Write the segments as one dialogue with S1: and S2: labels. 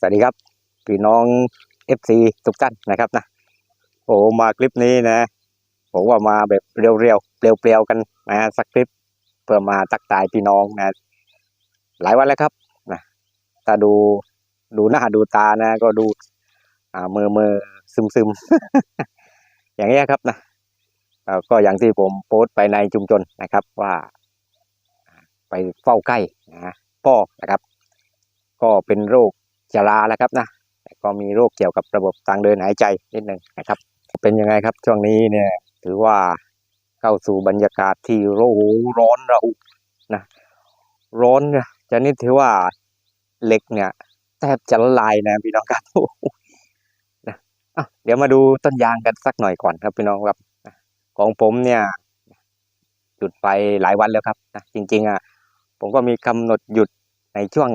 S1: สวัสดีครับพี่น้องเอซทุกท่านนะครับนะโอ้มาคลิปนี้นะผมว่ามาแบบเรียวๆเปรียวๆกันนะสักคลิปเพื่อมาตักทายพี่น้องนะ หลายวันแล้วครับนะถ้าดูดูหน้าดูตานะ ก็ดูอ่ามือมือซึมซึมอย่างเงี้ครับนะก็อย่างที่ผมโพสต์ไปในชุมชนนะครับว่า ไปเฝ้าใกล้นะพ่อนะครับ ก็เป็นโรค ชราแล้วครับนะก็มีโรคเกี่ยวกับระบบทางเดินหายใจนิดหนึ่งนะครับ เป็นยังไงครับช่วงนี้เนี่ยถือว่าเข้าสู่บรรยากาศที่โรร้อนระอุนะร้อนนะจะนี่ถือว่าเหล็กเนี่ยแทบจะละลายนะพี่น้องครับนะอะเดี๋ยวมาดูต้นยางกันสักหน่อยก่อนครับพี่น้องครับของผมเนี่ยหยุดไปหลายวันแล้วครับนะจริงๆอะผมก็มีกำหนดหยุดในช่วง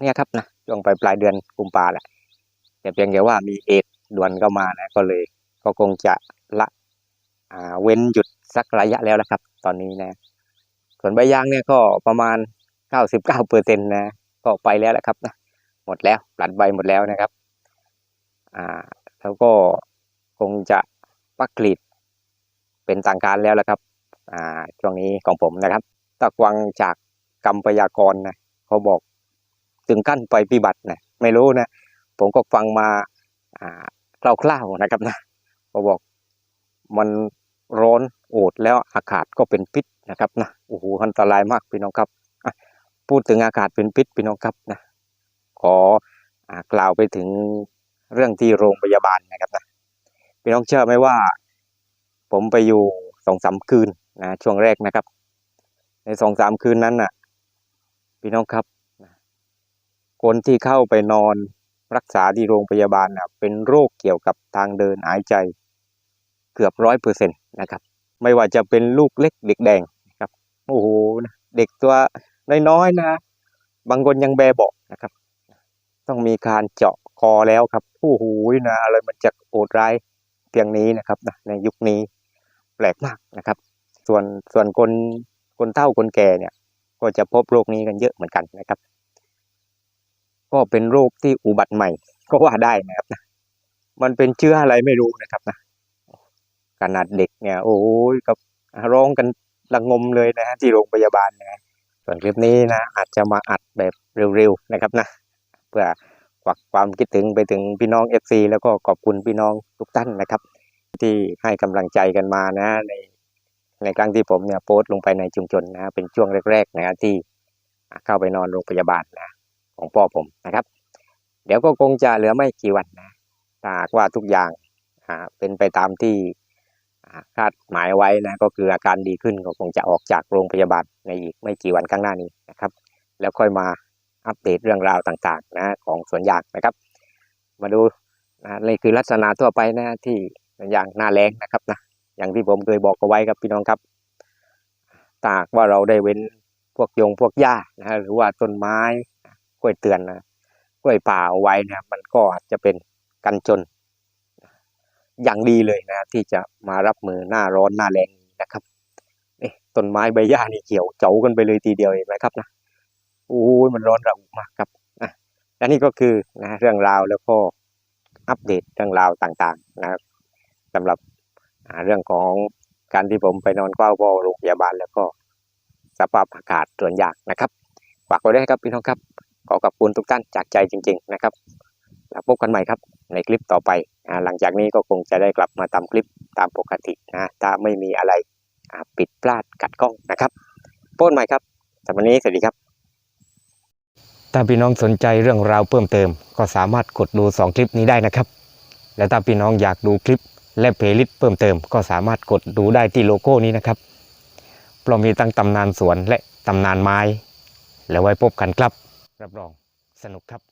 S1: เนี่ยครับนะ ช่วงปลายปลายเดือนกุมภาแหละแต่เพียงแต่ว่ามีเอดด่วนเข้ามานะก็เลย ก็คงจะละอ่าเว้นหยุดสักระยะแล้วนะครับ ตอนนี้นะ ส่วนใบยางเนี่ยก็ประมาณเก้าสิบเก้าเปอร์เซ็นต์นะก็ไปแล้วแหละครับนะหมดแล้วหลัดใบหมดแล้วนะครับ อ่า แล้วก็คงจะปักกรีดเป็นทางการแล้วแหละครับ อ่าช่วงนี้ของผมนะครับตะกวังจากกรรมพยากรนะเขาบอก ถึงขั้นไปปฏิบัตินะไม่รู้นะ ผมก็ฟังมาคร่าวๆนะครับนะเขาบอกมันร้อนโอดแล้วอากาศก็เป็นพิษนะครับนะโอ้โหอันตรายมากพี่น้องครับพูดถึงอากาศเป็นพิษพี่น้องครับนะขออกล่าวไปถึงเรื่องที่โรงพยาบาลนะครับนะพี่น้องเชื่อไหมว่า ผมไปอยู่สองสามคืนนะช่วงแรกนะครับ ในสองสามคืนนั้นน่ะ พี่น้องครับ คนที่เข้าไปนอนรักษาที่โรงพยาบาลนะเป็นโรคเกี่ยวกับทางเดินหายใจเกือบร้อยเปอร์เซ็นต์นะครับ ไม่ว่าจะเป็นลูกเล็กเด็กแดงนะครับโอ้โหนะเด็กตัวน้อยๆนะ บางคนยังแบเบาะนะครับ ต้องมีการเจาะคอแล้วครับโอ้โหนะอะไรมันจะโหดร้ายเพียงนี้นะครับนะในยุคนี้แปลกมากนะครับ ส่วนส่วนคนคนเฒ่าคนแก่เนี่ย ก็จะพบโรคนี้กันเยอะเหมือนกันนะครับ ก็เป็นโรคที่อุบัติใหม่ ก็ว่าได้นะครับนะมันเป็นเชื้ออะไรไม่รู้นะครับนะขนาดเด็กเนี่ย โอ้ยกับร้องกันระงมเลยนะฮะที่โรงพยาบาลนะส่วนคลิปนี้นะอาจจะมาอัดแบบเร็วๆนะครับนะเพื่อควักความคิดถึงไปถึงพี่น้อง FC แล้วก็ขอบคุณพี่น้องทุกท่านนะครับ ที่ให้กำลังใจกันมานะ ในในครั้งที่ผมเนี่ยโพสต์ลงไปในชุมชนนะ เป็นช่วงแรกๆนะที่เข้าไปนอนโรงพยาบาลนะ ของพ่อผมนะครับ เดี๋ยวก็คงจะเหลือไม่กี่วันนะถ้าหากว่าทุกอย่างเป็นไปตามที่คาดหมายไว้นะก็คืออาการดีขึ้นก็คงจะออกจากโรงพยาบาลในอีกไม่กี่วันข้างหน้านี้นะครับ แล้วค่อยมาอัปเดตเรื่องราวต่างๆนะของสวนยางนะครับ มาดูนะนี่คือลักษณะทั่วไปนะที่สวนยางหน้าแรงนะครับนะอย่างที่ผมเคยบอกเอาไว้ครับพี่น้องครับถ้าหากว่าเราได้เว้นพวกยงพวกหญ้านะหรือว่าต้นไม้ กล้วยเตือนนะกล้วยป่าเอาไว้นี่ยมันก็อาจจะเป็นกันจน อย่างดีเลยนะ ที่จะมารับมือหน้าร้อนหน้าแรงนะครับนี่ต้นไม้ใบหญ้านี่เขียวเจ๋ากันไปเลยทีเดียวเห็นไหมครับนะโอ้ยมันร้อนระอุมากครับนะและนี่ก็คือนะเรื่องราวแล้วก็อัปเดตเรื่องราวต่างๆนะครับสำหรับเรื่องของการที่ผมไปนอนเฝ้าพ่อโรงพยาบาลแล้วก็สภาพอากาศส่วนยากนะครับ ฝากไว้ด้วยครับพี่น้องครับ ขอขอบคุณทุกท่านจากใจจริง ๆ นะครับแล้วพบกันใหม่ครับในคลิปต่อไปอหลังจากนี้ก็คงจะได้กลับมาทำคลิปตามปกตินะถ้าไม่มีอะไรปิดพลาดกัดกล้องนะครับพบกันใหม่ครับสำหรับวันนี้สวัสดีครับ ถ้าพี่น้องสนใจเรื่องราวเพิ่มเติม ก็สามารถกดดู 2 คลิปนี้ได้นะครับ และถ้าพี่น้องอยากดูคลิปและเพลย์ลิสต์เพิ่มเติม ก็สามารถกดดูได้ที่โลโก้นี้นะครับเพราะมีตั้งตำนานสวนและตำนานไม้ แล้วไว้พบกันครับ รับรองสนุกครับ